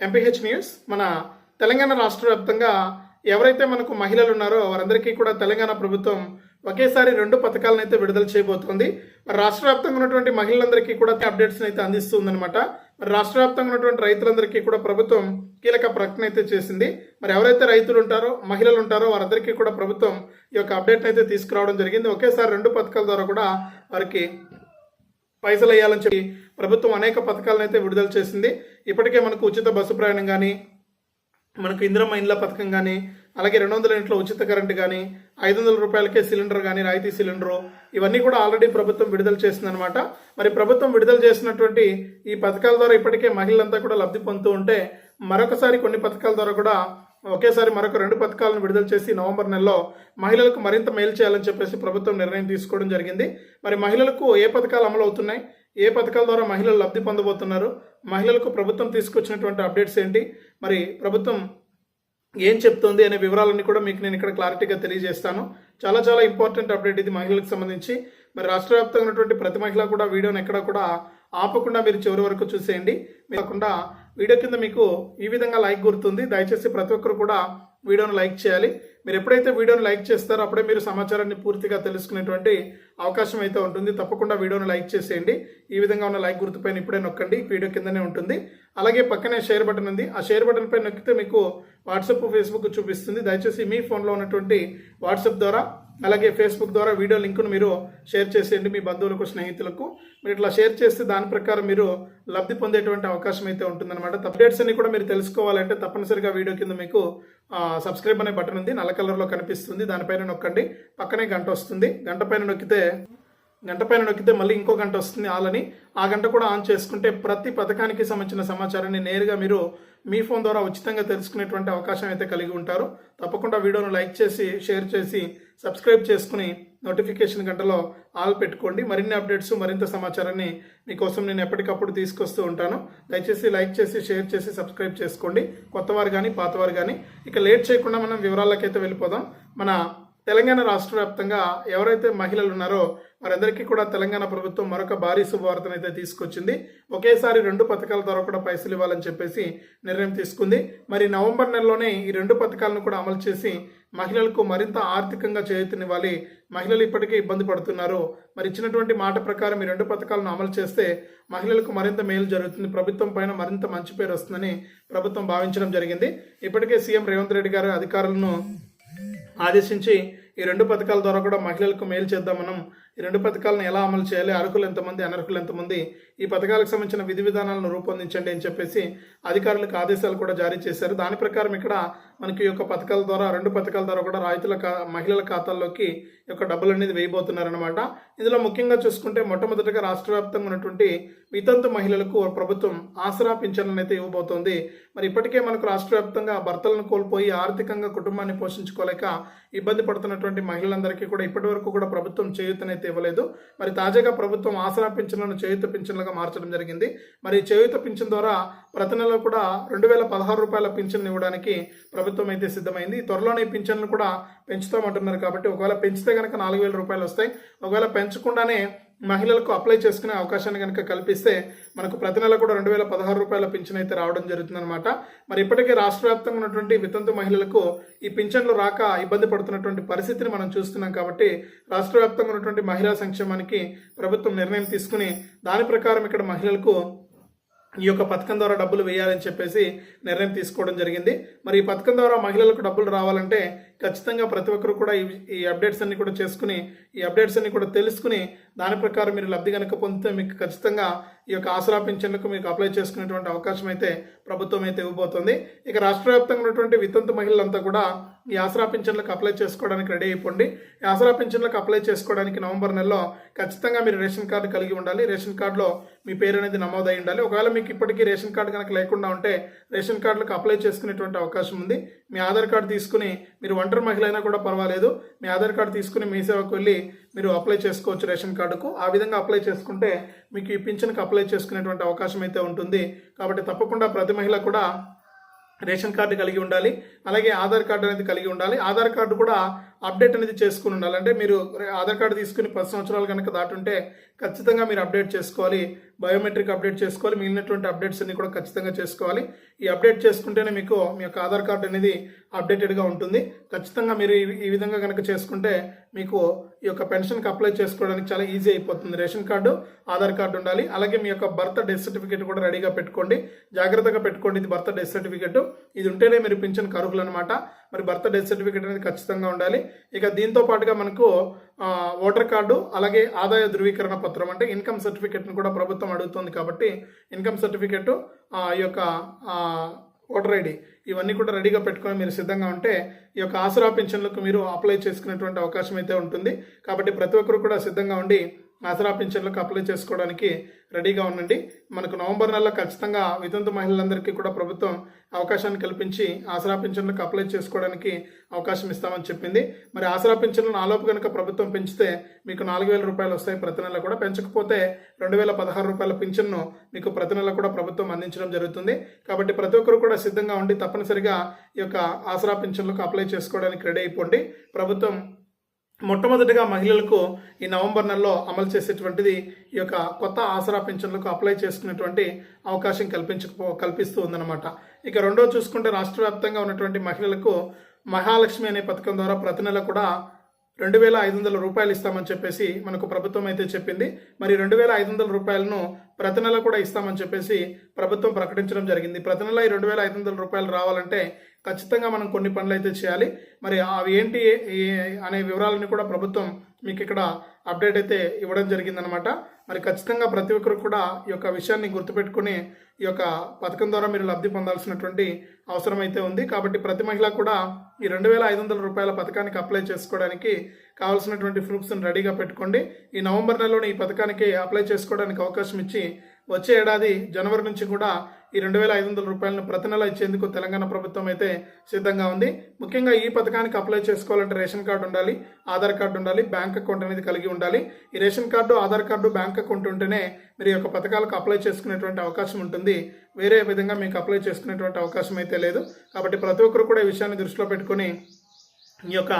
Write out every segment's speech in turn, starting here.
MPH news మన తెలంగాణ రాష్ట్ర వ్యాప్తంగా ఎవరైతే మనకు మహిళలు ఉన్నారో వారందరికీ కూడా తెలంగాణ ప్రభుత్వం ఒకేసారి రెండు పథకాలను అయితే విడుదల చేయబోతోంది. మరి రాష్ట్ర వ్యాప్తంగా ఉన్నటువంటి మహిళలందరికీ కూడా అప్డేట్స్ అయితే అందిస్తుందన్నమాట. మరి రాష్ట్ర వ్యాప్తంగా ఉన్నటువంటి రైతులందరికీ కూడా ప్రభుత్వం కీలక ప్రకటన అయితే చేసింది. మరి ఎవరైతే రైతులు ఉంటారో మహిళలు ఉంటారో వారందరికీ కూడా ప్రభుత్వం ఈ యొక్క అప్డేట్ అయితే తీసుకురావడం జరిగింది. ఒకేసారి రెండు పథకాల ద్వారా కూడా వారికి పైసలు వేయాలని చెప్పి ప్రభుత్వం అనేక పథకాలను అయితే విడుదల చేసింది. ఇప్పటికే మనకు ఉచిత బస్సు ప్రయాణం కానీ మనకు ఇందిరమ్మ ఇండ్ల పథకం కానీ అలాగే రెండు వందల ఇంట్లో ఉచిత కరెంట్ కానీ ఐదు వందల రూపాయలకే సిలిండర్ కానీ రాయితీ సిలిండరు ఇవన్నీ కూడా ఆల్రెడీ ప్రభుత్వం విడుదల చేసిందనమాట మరి ప్రభుత్వం విడుదల చేసినటువంటి ఈ పథకాల ద్వారా ఇప్పటికే మహిళలంతా కూడా లబ్ధి పొందుతూ ఉంటే మరొకసారి కొన్ని పథకాల ద్వారా కూడా ఒకేసారి మరొక రెండు పథకాలను విడుదల చేసి నవంబర్ నెలలో మహిళలకు మరింత మేలు చేయాలని చెప్పేసి ప్రభుత్వం నిర్ణయం తీసుకోవడం జరిగింది. మరి మహిళలకు ఏ పథకాలు అమలు అవుతున్నాయి ఏ పథకాల ద్వారా మహిళలు లబ్ధి పొందబోతున్నారు? మహిళలకు ప్రభుత్వం తీసుకొచ్చినటువంటి అప్డేట్స్ ఏంటి? మరి ప్రభుత్వం ఏం చెప్తుంది అనే వివరాలన్నీ కూడా మీకు నేను ఇక్కడ క్లారిటీగా తెలియజేస్తాను. చాలా చాలా ఇంపార్టెంట్ అప్డేట్ ఇది మహిళలకు సంబంధించి. మరి రాష్ట్ర వ్యాప్తంగా ఉన్నటువంటి ప్రతి మహిళ కూడా వీడియోని ఎక్కడ కూడా ఆపకుండా మీరు చివరి వరకు చూసేయండి. మీ కాకుండా వీడియో కింద మీకు ఈ విధంగా లైక్ గుర్తుంది. దయచేసి ప్రతి ఒక్కరు కూడా వీడియోను లైక్ చేయాలి. మీరు ఎప్పుడైతే వీడియోను లైక్ చేస్తారో అప్పుడే మీరు సమాచారాన్ని పూర్తిగా తెలుసుకునేటువంటి అవకాశం అయితే ఉంటుంది. తప్పకుండా వీడియోను లైక్ చేసేయండి. ఈ విధంగా ఉన్న లైక్ గుర్తుపైన ఇప్పుడే నొక్కండి. వీడియో కిందనే ఉంటుంది. అలాగే పక్కనే షేర్ బటన్ ఉంది. ఆ షేర్ బటన్ పై నొక్కితే మీకు వాట్సాప్ ఫేస్బుక్ చూపిస్తుంది. దయచేసి మీ ఫోన్లో ఉన్నటువంటి వాట్సాప్ ద్వారా అలాగే ఫేస్బుక్ ద్వారా వీడియో లింకును మీరు షేర్ చేసేయండి మీ బంధువులకు స్నేహితులకు. మీరు ఇట్లా షేర్ చేస్తే దాని ప్రకారం మీరు లబ్ధి పొందేటువంటి అవకాశం అయితే ఉంటుందన్నమాట. అప్డేట్స్ అన్ని కూడా మీరు తెలుసుకోవాలంటే తప్పనిసరిగా వీడియో కింద మీకు సబ్స్క్రైబ్ అనే బటన్ ఉంది. నల్ల కలర్లో కనిపిస్తుంది. దానిపైన నొక్కండి. పక్కనే గంట వస్తుంది. గంట పైన నొక్కితే గంట పైన నొక్కితే మళ్ళీ ఇంకో గంట వస్తుంది. ఆలని ఆ గంట కూడా ఆన్ చేసుకుంటే ప్రతి పథకానికి సంబంధించిన సమాచారాన్ని నేరుగా మీరు మీ ఫోన్ ద్వారా ఉచితంగా తెలుసుకునేటువంటి అవకాశం అయితే కలిగి ఉంటారు. తప్పకుండా వీడియోను లైక్ చేసి షేర్ చేసి సబ్స్క్రైబ్ చేసుకుని నోటిఫికేషన్ గంటలో ఆల్ పెట్టుకోండి. మరిన్ని అప్డేట్స్ మరింత సమాచారాన్ని మీకోసం నేను ఎప్పటికప్పుడు తీసుకొస్తూ ఉంటాను. దయచేసి లైక్ చేసి షేర్ చేసి సబ్స్క్రైబ్ చేసుకోండి. కొత్తవారు కానీ పాతవారు కానీ ఇక లేట్ చేయకుండా మనం వివరాలకైతే వెళ్ళిపోదాం. మన తెలంగాణ రాష్ట్ర వ్యాప్తంగా ఎవరైతే మహిళలు ఉన్నారో వారందరికీ కూడా తెలంగాణ ప్రభుత్వం మరొక భారీ శుభవార్తను అయితే తీసుకొచ్చింది. ఒకేసారి రెండు పథకాల ద్వారా కూడా పైసలు ఇవ్వాలని చెప్పేసి నిర్ణయం తీసుకుంది. మరి నవంబర్ నెలలోనే ఈ రెండు పథకాలను కూడా అమలు చేసి మహిళలకు మరింత ఆర్థికంగా చేయూతనివ్వాలి. మహిళలు ఇప్పటికే ఇబ్బంది పడుతున్నారు. మరి ఇచ్చినటువంటి మాట ప్రకారం ఈ రెండు పథకాలను అమలు చేస్తే మహిళలకు మరింత మేలు జరుగుతుంది. ప్రభుత్వం పైన మరింత మంచి పేరు వస్తుందని ప్రభుత్వం భావించడం జరిగింది. ఇప్పటికే సీఎం రేవంత్ రెడ్డి గారు అధికారులను ఆదేశించి ఈ రెండు పథకాల ద్వారా కూడా మహిళలకు మేలు చేద్దాం మనం ఈ రెండు పథకాలను ఎలా అమలు చేయాలి? అర్హులు ఎంతమంది అనర్హులు ఎంతమంది? ఈ పథకాలకు సంబంధించిన విధి విధానాలను రూపొందించండి అని చెప్పేసి అధికారులకు ఆదేశాలు కూడా జారీ చేశారు. దాని ప్రకారం ఇక్కడ మనకి ఈ యొక్క పథకాల ద్వారా రెండు పథకాల ద్వారా కూడా రైతుల ఖా మహిళల ఖాతాల్లోకి యొక్క డబ్బులు అనేది వేయబోతున్నారనమాట ఇందులో ముఖ్యంగా చూసుకుంటే మొట్టమొదటిగా రాష్ట్ర వ్యాప్తంగా ఉన్నటువంటి వితంతు మహిళలకు ప్రభుత్వం ఆసరా పింఛన్లను అయితే ఇవ్వబోతోంది. మరి ఇప్పటికే మనకు రాష్ట్ర వ్యాప్తంగా భర్తలను కోల్పోయి ఆర్థికంగా కుటుంబాన్ని పోషించుకోలేక ఇబ్బంది పడుతున్నటువంటి మహిళలందరికీ కూడా ఇప్పటి వరకు కూడా ప్రభుత్వం చేయూతనైతే ఇవ్వలేదు. మరి తాజాగా ప్రభుత్వం ఆసరా పింఛన్లను చేయుత పింఛన్లుగా మార్చడం జరిగింది. మరి చేయుత పింఛన్ ద్వారా ప్రతి నెల కూడా రెండు వేల పదహారు రూపాయల పింఛన్ ఇవ్వడానికి ప్రభుత్వం అయితే సిద్ధమైంది. త్వరలోనే పింఛన్లు కూడా పెంచుతామంటున్నారు కాబట్టి ఒకవేళ పెంచితే కనుక నాలుగు వేల రూపాయలు వస్తాయి. ఒకవేళ పెంచకుండానే మహిళలకు అప్లై చేసుకునే అవకాశాన్ని కనుక కల్పిస్తే మనకు ప్రతి నెల కూడా రెండు వేల పదహారు రూపాయల పింఛన్ అయితే రావడం జరుగుతుందన్నమాట. మరి ఇప్పటికే రాష్ట్ర వ్యాప్తంగా ఉన్నటువంటి వితంతు మహిళలకు ఈ పింఛన్లు రాక ఇబ్బంది పడుతున్నటువంటి పరిస్థితిని మనం చూస్తున్నాం కాబట్టి రాష్ట్ర వ్యాప్తంగా ఉన్నటువంటి మహిళా సంక్షేమానికి ప్రభుత్వం నిర్ణయం తీసుకుని దాని ప్రకారం ఇక్కడ మహిళలకు ఈ యొక్క పథకం ద్వారా డబ్బులు వేయాలని చెప్పేసి నిర్ణయం తీసుకోవడం జరిగింది. మరి ఈ పథకం ద్వారా మహిళలకు డబ్బులు రావాలంటే ఖచ్చితంగా ప్రతి ఒక్కరు కూడా ఈ ఈ అప్డేట్స్ అన్ని కూడా చేసుకుని ఈ అప్డేట్స్ అన్ని కూడా తెలుసుకుని దాని ప్రకారం మీరు లబ్ధి కనుక పొందితే మీకు ఖచ్చితంగా ఈ యొక్క ఆసరా పింఛన్లకు మీకు అప్లై చేసుకునేటువంటి అవకాశం అయితే ప్రభుత్వం అయితే ఇవ్వబోతుంది. ఇక రాష్ట్ర వ్యాప్తంగా ఉన్నటువంటి వితంతు మహిళలంతా కూడా ఈ ఆసరా పింఛన్లకు అప్లై చేసుకోవడానికి రెడీ అయిపోండి. ఈ ఆసరా పింఛన్లకు అప్లై చేసుకోవడానికి నవంబర్ నెలలో ఖచ్చితంగా మీరు రేషన్ కార్డు కలిగి ఉండాలి. రేషన్ కార్డులో మీ పేరు అనేది నమోదై ఉండాలి. ఒకవేళ మీకు ఇప్పటికీ రేషన్ కార్డు కనుక లేకుండా ఉంటే రేషన్ కార్డులకు అప్లై చేసుకునేటువంటి అవకాశం ఉంది. మీ ఆధార్ కార్డు తీసుకుని మీరు ఒంటరి మహిళ అయినా కూడా పర్వాలేదు. మీ ఆధార్ కార్డు తీసుకుని మీ సేవకు వెళ్ళి మీరు అప్లై చేసుకోవచ్చు రేషన్ కార్డుకు. ఆ విధంగా అప్లై చేసుకుంటే మీకు ఈ పింఛన్కి అప్లై చేసుకునేటువంటి అవకాశం అయితే ఉంటుంది. కాబట్టి తప్పకుండా ప్రతి మహిళ కూడా రేషన్ కార్డు కలిగి ఉండాలి. అలాగే ఆధార్ కార్డు అనేది కలిగి ఉండాలి. ఆధార్ కార్డు కూడా అప్డేట్ అనేది చేసుకుని ఉండాలి. అంటే మీరు ఆధార్ కార్డు తీసుకుని పది సంవత్సరాలు కనుక దాటుంటే ఖచ్చితంగా మీరు అప్డేట్ చేసుకోవాలి. బయోమెట్రిక్ అప్డేట్ చేసుకోవాలి. మిగిలినటువంటి అప్డేట్స్ అన్ని కూడా ఖచ్చితంగా చేసుకోవాలి. ఈ అప్డేట్ చేసుకుంటేనే మీకు మీ యొక్క ఆధార్ కార్డు అనేది అప్డేటెడ్గా ఉంటుంది. ఖచ్చితంగా మీరు ఈ- విధంగా కనుక చేసుకుంటే మీకు ఈ యొక్క పెన్షన్కి అప్లై చేసుకోవడానికి చాలా ఈజీ అయిపోతుంది. రేషన్ కార్డు ఆధార్ కార్డు ఉండాలి. అలాగే మీ యొక్క బర్త్ డెత్ సర్టిఫికేట్ కూడా రెడీగా పెట్టుకోండి. జాగ్రత్తగా పెట్టుకోండి. ఇది బర్త్ డెత్ సర్టిఫికేట్. ఇది ఉంటేనే మీరు పింఛన్కి అర్హులు అనమాట మరి బర్త్ డెత్ సర్టిఫికేట్ అనేది ఖచ్చితంగా ఉండాలి. ఇక దీంతో పాటుగా మనకు ఓటర్ కార్డు అలాగే ఆదాయ ధృవీకరణ పత్రం అంటే ఇన్కమ్ సర్టిఫికేట్ని కూడా ప్రభుత్వం అడుగుతుంది కాబట్టి ఇన్కమ్ సర్టిఫికేటు ఈ యొక్క ఓటర్ ఐడి ఇవన్నీ కూడా రెడీగా పెట్టుకొని మీరు సిద్ధంగా ఉంటే ఈ యొక్క ఆసరా పింఛన్లకు మీరు అప్లై చేసుకునేటువంటి అవకాశం అయితే ఉంటుంది. కాబట్టి ప్రతి ఒక్కరు కూడా సిద్ధంగా ఉండి ఆసరా పింఛన్లకు అప్లై చేసుకోవడానికి రెడీగా ఉండండి. మనకు నవంబర్ నెలలో ఖచ్చితంగా వితంతు మహిళలందరికీ కూడా ప్రభుత్వం అవకాశాన్ని కల్పించి ఆసరా పింఛన్లకు అప్లై చేసుకోవడానికి అవకాశం ఇస్తామని చెప్పింది. మరి ఆసరా పింఛన్లు నాలోపు కనుక ప్రభుత్వం పెంచితే మీకు నాలుగు వేల రూపాయలు వస్తాయి ప్రతి నెల కూడా. పెంచకపోతే రెండు వేల పదహారు రూపాయల పింఛన్ను మీకు ప్రతి నెల కూడా ప్రభుత్వం అందించడం జరుగుతుంది. కాబట్టి ప్రతి ఒక్కరు కూడా సిద్ధంగా ఉండి తప్పనిసరిగా ఈ యొక్క ఆసరా పింఛన్లకు అప్లై చేసుకోవడానికి రెడీ అయిపోండి. ప్రభుత్వం మొట్టమొదటిగా మహిళలకు ఈ నవంబర్ నెలలో అమలు చేసేటువంటిది ఈ యొక్క కొత్త ఆసరా పెన్షన్లకు అప్లై చేసుకునేటువంటి అవకాశం కల్పించకపో కల్పిస్తూ ఉందన్నమాట. ఇక రెండో చూసుకుంటే రాష్ట్ర వ్యాప్తంగా ఉన్నటువంటి మహిళలకు మహాలక్ష్మి అనే పథకం ద్వారా ప్రతి నెల కూడా రెండు వేల ఐదు వందల రూపాయలు ఇస్తామని చెప్పేసి మనకు ప్రభుత్వం అయితే చెప్పింది. మరి రెండు వేల ఐదు వందల రూపాయలను ప్రతి నెల కూడా ఇస్తామని చెప్పేసి ప్రభుత్వం ప్రకటించడం జరిగింది. ప్రతి నెల ఈ రెండు వేల ఐదు వందల రూపాయలు రావాలంటే ఖచ్చితంగా మనం కొన్ని పనులు అయితే చేయాలి. మరి అవి ఏంటి అనే వివరాలని కూడా ప్రభుత్వం మీకు ఇక్కడ అప్డేట్ అయితే ఇవ్వడం జరిగిందనమాట మరి ఖచ్చితంగా ప్రతి ఒక్కరు కూడా ఈ యొక్క విషయాన్ని గుర్తుపెట్టుకుని ఈ యొక్క పథకం ద్వారా మీరు లబ్ధి పొందాల్సినటువంటి అవసరం అయితే ఉంది. కాబట్టి ప్రతి మహిళ కూడా ఈ రెండు వేల ఐదు వందల రూపాయల పథకానికి అప్లై చేసుకోవడానికి కావాల్సినటువంటి ప్రూఫ్స్ని రెడీగా పెట్టుకోండి. ఈ నవంబర్ నెలలోనే ఈ పథకానికి అప్లై చేసుకోవడానికి అవకాశం ఇచ్చి వచ్చే ఏడాది జనవరి నుంచి కూడా ఈ రెండు వేల ఐదు వందల రూపాయలను ప్రతి నెల ఇచ్చేందుకు తెలంగాణ ప్రభుత్వం అయితే సిద్ధంగా ఉంది. ముఖ్యంగా ఈ పథకానికి అప్లై చేసుకోవాలంటే రేషన్ కార్డు ఉండాలి ఆధార్ కార్డు ఉండాలి బ్యాంక్ అకౌంట్ అనేది కలిగి ఉండాలి. ఈ ration card Aadhaar card bank account ఉంటేనే మీరు ఈ యొక్క పథకాలకు అప్లై చేసుకునేటువంటి అవకాశం ఉంటుంది. వేరే విధంగా మీకు అప్లై చేసుకునేటువంటి అవకాశం అయితే లేదు. కాబట్టి ప్రతి ఒక్కరు కూడా ఈ విషయాన్ని దృష్టిలో పెట్టుకొని ఈ యొక్క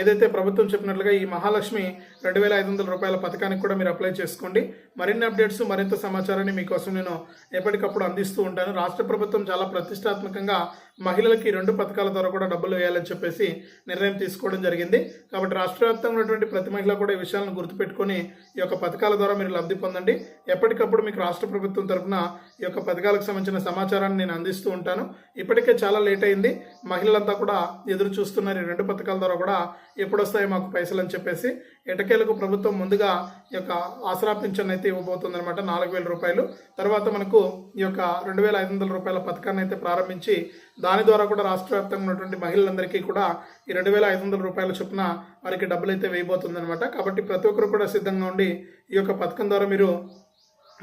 ఏదైతే ప్రభుత్వం చెప్పినట్లుగా ఈ మహాలక్ష్మి రెండు వేల ఐదు వందల రూపాయల పథకానికి కూడా మీరు అప్లై చేసుకోండి. మరిన్ని అప్డేట్స్ మరింత సమాచారాన్ని మీకోసం నేను ఎప్పటికప్పుడు అందిస్తూ ఉంటాను. రాష్ట్ర ప్రభుత్వం చాలా ప్రతిష్టాత్మకంగా మహిళలకి రెండు పథకాల ద్వారా కూడా డబ్బులు వేయాలని చెప్పేసి నిర్ణయం తీసుకోవడం జరిగింది. కాబట్టి రాష్ట్ర వ్యాప్తంగా ఉన్నటువంటి ప్రతి మహిళ కూడా ఈ విషయాలను గుర్తుపెట్టుకొని ఈ యొక్క పథకాల ద్వారా మీరు లబ్ధి పొందండి. ఎప్పటికప్పుడు మీకు రాష్ట్ర ప్రభుత్వం తరఫున ఈ యొక్క పథకాలకు సంబంధించిన సమాచారాన్ని నేను అందిస్తూ ఉంటాను. ఇప్పటికే చాలా లేట్ అయింది. మహిళలంతా కూడా ఎదురు చూస్తున్నారు ఈ రెండు పథకాల ద్వారా కూడా. ఎప్పుడు వస్తాయి మాకు పైసలు అని చెప్పేసి ఎటకేలకు ప్రభుత్వం ముందుగా ఈ యొక్క ఆసరా పింఛన్ అయితే ఇవ్వబోతుంది అనమాట నాలుగు వేల రూపాయలు. తర్వాత మనకు ఈ యొక్క రెండు వేల ఐదు వందల రూపాయల పథకాన్ని అయితే ప్రారంభించి దాని ద్వారా కూడా రాష్ట్ర వ్యాప్తంగా ఉన్నటువంటి మహిళలందరికీ కూడా ఈ రెండు వేల ఐదు వందల రూపాయల చొప్పున వారికి డబ్బులు అయితే వేయబోతుంది అనమాట కాబట్టి ప్రతి ఒక్కరు కూడా సిద్ధంగా ఉండి ఈ యొక్క పథకం ద్వారా మీరు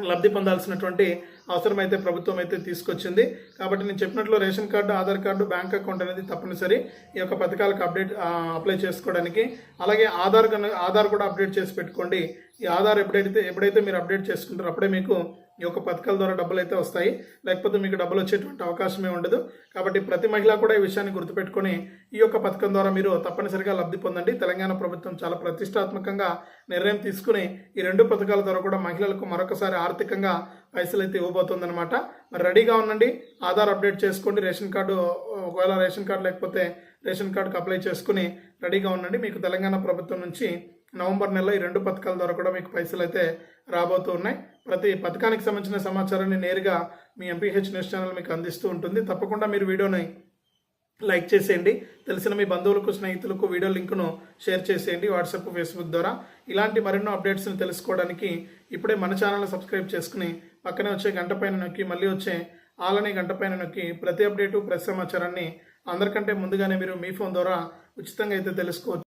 లబ్ధి పొందాల్సినటువంటి అవసరం అయితే ప్రభుత్వం అయితే తీసుకొచ్చింది. కాబట్టి నేను చెప్పినట్లు ration card Aadhaar card bank account అనేది తప్పనిసరి. ఈ యొక్క పథకాలకు అప్డేట్ అప్లై చేసుకోవడానికి. అలాగే ఆధార్ ఆధార్ కూడా అప్డేట్ చేసి పెట్టుకోండి. ఈ ఆధార్ ఎప్పుడైతే ఎప్పుడైతే మీరు అప్డేట్ చేసుకుంటారో అప్పుడే మీకు ఈ యొక్క పథకాల ద్వారా డబ్బులు అయితే వస్తాయి. లేకపోతే మీకు డబ్బులు వచ్చేటువంటి అవకాశమే ఉండదు. కాబట్టి ప్రతి మహిళ కూడా ఈ విషయాన్ని గుర్తుపెట్టుకొని ఈ యొక్క పథకం ద్వారా మీరు తప్పనిసరిగా లబ్ధి పొందండి. తెలంగాణ ప్రభుత్వం చాలా ప్రతిష్టాత్మకంగా నిర్ణయం తీసుకుని ఈ రెండు పథకాల ద్వారా కూడా మహిళలకు మరొకసారి ఆర్థికంగా పైసలు అయితే ఇవ్వబోతుందన్నమాట. మరి రెడీగా ఉండండి. ఆధార్ అప్డేట్ చేసుకోండి. రేషన్ కార్డు ఒకవేళ రేషన్ కార్డు లేకపోతే రేషన్ కార్డుకి అప్లై చేసుకుని రెడీగా ఉండండి. మీకు తెలంగాణ ప్రభుత్వం నుంచి నవంబర్ నెలలో ఈ రెండు పథకాల ద్వారా కూడా మీకు పైసలు అయితే రాబోతూ ఉన్నాయి. ప్రతి పథకానికి సంబంధించిన సమాచారాన్ని నేరుగా మీ ఎంపీహెచ్ న్యూస్ ఛానల్ మీకు అందిస్తూ ఉంటుంది. తప్పకుండా మీరు వీడియోని లైక్ చేసేయండి. తెలిసిన మీ బంధువులకు స్నేహితులకు వీడియో లింకును షేర్ చేసేయండి వాట్సాప్ ఫేస్బుక్ ద్వారా. ఇలాంటి మరెన్నో అప్డేట్స్ని తెలుసుకోవడానికి ఇప్పుడే మన ఛానల్ సబ్స్క్రైబ్ చేసుకుని పక్కనే వచ్చే గంట పైన నొక్కి మళ్ళీ వచ్చే ఆలనే గంట పైన నొక్కి ప్రతి అప్డేటు ప్రతి సమాచారాన్ని అందరికంటే ముందుగానే మీరు మీ ఫోన్ ద్వారా ఉచితంగా అయితే తెలుసుకోవచ్చు.